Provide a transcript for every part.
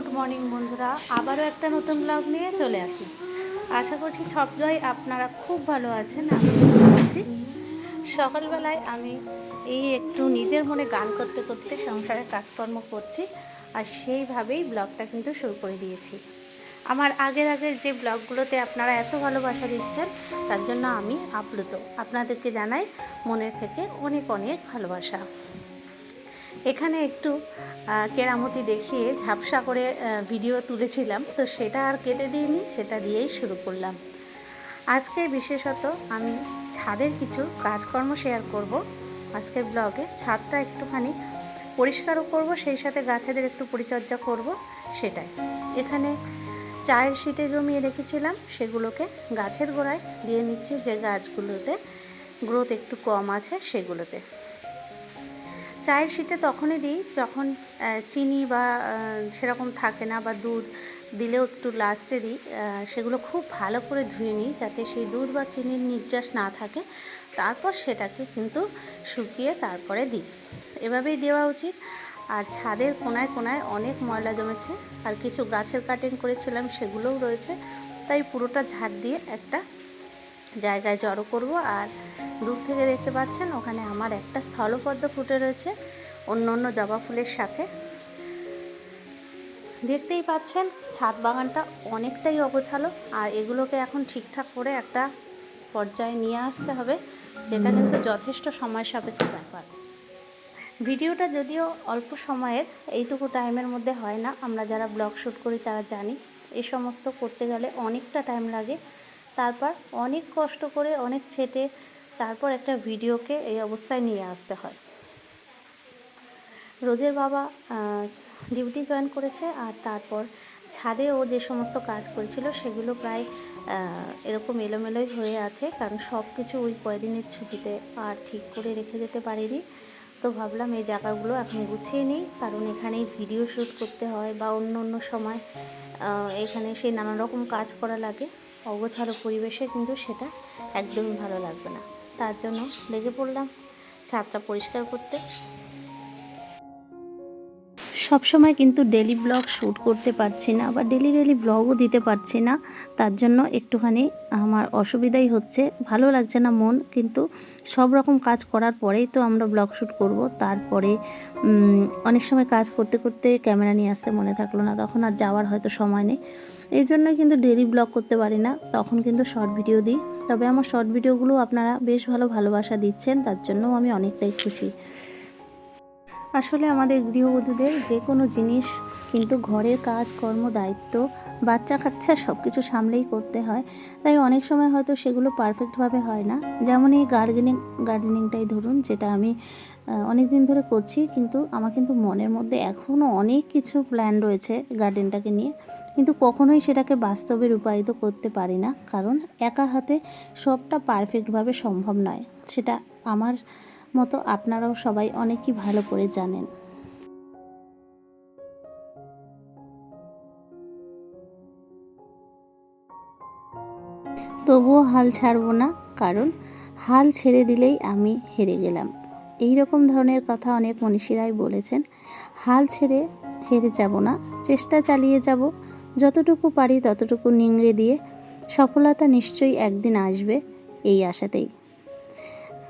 Good morning বন্ধুরা, আবারও একটা নতুন ব্লগ নিয়ে চলে আসি। আশা করছি সবাই আপনারা খুব ভালো আছেন আমি আছি। সকালবেলায় আমি এই একটু নিজের মনে গান করতে করতে সংসারের কাজকর্ম করছি আর সেইভাবেই ব্লগটা কিন্তু শুরু করে দিয়েছি। আমার আগের আগের যে ব্লগগুলোতে আপনারা এত ভালোবাসা দিচ্ছেন, তার জন্য আমি আপ্লুত। আপনাদেরকে জানাই মনের থেকে অনেক অনেক ভালোবাসা। এখানে একটু কেরামতি দেখিয়ে ঝাপসা করে ভিডিও তুলেছিলাম। তো সেটা আর কেটে দিইনি, সেটা দিয়েই শুরু করলাম। আজকে বিশেষত আমি ছাদের কিছু কাজকর্ম শেয়ার করব। আজকের ব্লগে ছাদটা একটুখানি পরিষ্কারও করব, সেই সাথে গাছেদের একটু পরিচর্যা করব, সেটাই। এখানে চায়ের শিটে জমিয়ে রেখেছিলাম, সেগুলোকে গাছের গোড়ায় দিয়ে নিচ্ছি যে গাছগুলোতে গ্রোথ একটু কম আছে, সেগুলোতে। চায়ের শিটে তখনই দিই, যখন চিনি বা সেরকম থাকে না বা দুধ দিলেও একটু লাস্টে দিই সেগুলো খুব ভালো করে ধুয়ে নিই যাতে সেই দুধ বা চিনির নির্যাস না থাকে। তারপর সেটাকে কিন্তু শুকিয়ে তারপরে দিই। এভাবেই দেওয়া উচিত। আর ছাদের কোনায় কোনায় অনেক ময়লা জমেছে। আর কিছু গাছের কাটিং করেছিলাম সেগুলোও রয়েছে। তাই পুরোটা ঝাড় দিয়ে একটা জায়গায় জড়ো করব। আর দূর থেকে দেখতে পাচ্ছেন, ওখানে আমার একটা স্থলপদ্ম ফুটে রয়েছে অন্য অন্য জবা ফুলের সাথে। দেখতেই পাচ্ছেন, ছাদ বাগানটা অনেকটাই অগোছালো, আর এগুলোকে এখন ঠিকঠাক করে একটা পর্যায়ে নিয়ে আসতে হবে, যেটা কিন্তু যথেষ্ট সময় সাপেক্ষ ব্যাপার। ভিডিওটা যদিও অল্প সময়ের, এইটুকু টাইমের মধ্যে হয় না, আমরা যারা ব্লগ শ্যুট করি তারা জানি এই সমস্ত করতে গেলে অনেকটা টাইম লাগে। তারপর অনেক কষ্ট করে, অনেক ছেটে তারপর একটা ভিডিওকে এই অবস্থায় নিয়ে আসতে হয়। রোজের বাবা ডিউটি জয়েন করেছে আর তারপর ছাদে ও যে সমস্ত কাজ করেছিল সেগুলো প্রায় এরকম এলোমেলোই হয়ে আছে কারণ সব কিছু ওই কয়দিনের ছুটিতে আর ঠিক করে রেখে যেতে পারিনি। তো ভাবলাম এই জায়গাগুলো এখন গুছিয়ে নিই কারণ এখানেই ভিডিও শ্যুট করতে হয় বা অন্য অন্য সময় এখানে সেই নানা রকম কাজ করা লাগে। অগোছালো পরিবেশে কিন্তু সেটা একদমই ভালো লাগবে না। তার জন্য লেগে পড়লাম ছাদটা পরিষ্কার করতে। সব সময় কিন্তু ডেলি ব্লগ শ্যুট করতে পারছি না বা ডেলি ডেলি ব্লগও দিতে পারছি না। তার জন্য একটুখানি আমার অসুবিধাই হচ্ছে। ভালো লাগছে না মন, কিন্তু সব রকম কাজ করার পরেই তো আমরা ব্লগ শ্যুট করব। তারপরে অনেক সময় কাজ করতে করতে ক্যামেরা নিয়ে আসতে মনে থাকল না। তখন আর যাওয়ার হয়তো সময় নেই। এই জন্য কিন্তু ডেলি ব্লগ করতে পারি না, তখন কিন্তু শর্ট ভিডিও দিই। তবে আমার শর্ট ভিডিওগুলো আপনারা বেশ ভালো ভালোবাসা দিচ্ছেন, তার জন্যও আমি অনেকটাই খুশি। আসলে আমাদের গৃহবধূদের যে কোনো জিনিস কিন্তু ঘরের কাজ, কর্ম, দায়িত্ব, বাচ্চা কাচ্চা সব কিছু সামলেই করতে হয়। তাই অনেক সময় হয়তো সেগুলো পারফেক্টভাবে হয় না। যেমন এই গার্ডেনিং, গার্ডেনিংটাই ধরুন, যেটা আমি অনেক দিন ধরে করছি কিন্তু আমার কিন্তু মনের মধ্যে এখনও অনেক কিছু প্ল্যান রয়েছে গার্ডেনটাকে নিয়ে। কিন্তু কখনোই সেটাকে বাস্তবে রূপায়িত করতে পারি না। কারণ একা হাতে সবটা পারফেক্টভাবে সম্ভব নয়। সেটা আমার মতো আপনারাও সবাই অনেকই ভালো করে জানেন। তবুও হাল ছাড়বো না, কারণ হাল ছেড়ে দিলেই আমি হেরে গেলাম। এই রকম ধরনের কথা অনেক মনীষীরাই বলেছেন, হাল ছেড়ে হেরে যাব না, চেষ্টা চালিয়ে যাব, যতটুকু পারি ততটুকু নিংড়ে দিয়ে সফলতা নিশ্চয়ই একদিন আসবে, এই আশাতেই।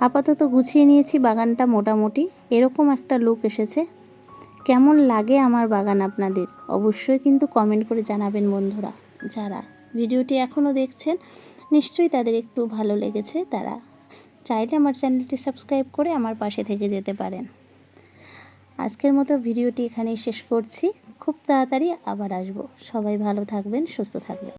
আপাতত গুছিয়ে নিয়েছি বাগানটা মোটামুটি। এরকম একটা লুক এসেছে। কেমন লাগে আমার বাগান আপনাদের? অবশ্যই কিন্তু কমেন্ট করে জানাবেন বন্ধুরা। যারা ভিডিওটি এখনও দেখছেন, নিশ্চয়ই তাদের একটু ভালো লেগেছে। তারা চাইলে আমার চ্যানেলটি সাবস্ক্রাইব করে আমার পাশে থেকে যেতে পারেন। আজকের মতো ভিডিওটি এখানেই শেষ করছি। খুব তাড়াতাড়ি আবার আসব। সবাই ভালো থাকবেন, সুস্থ থাকবেন।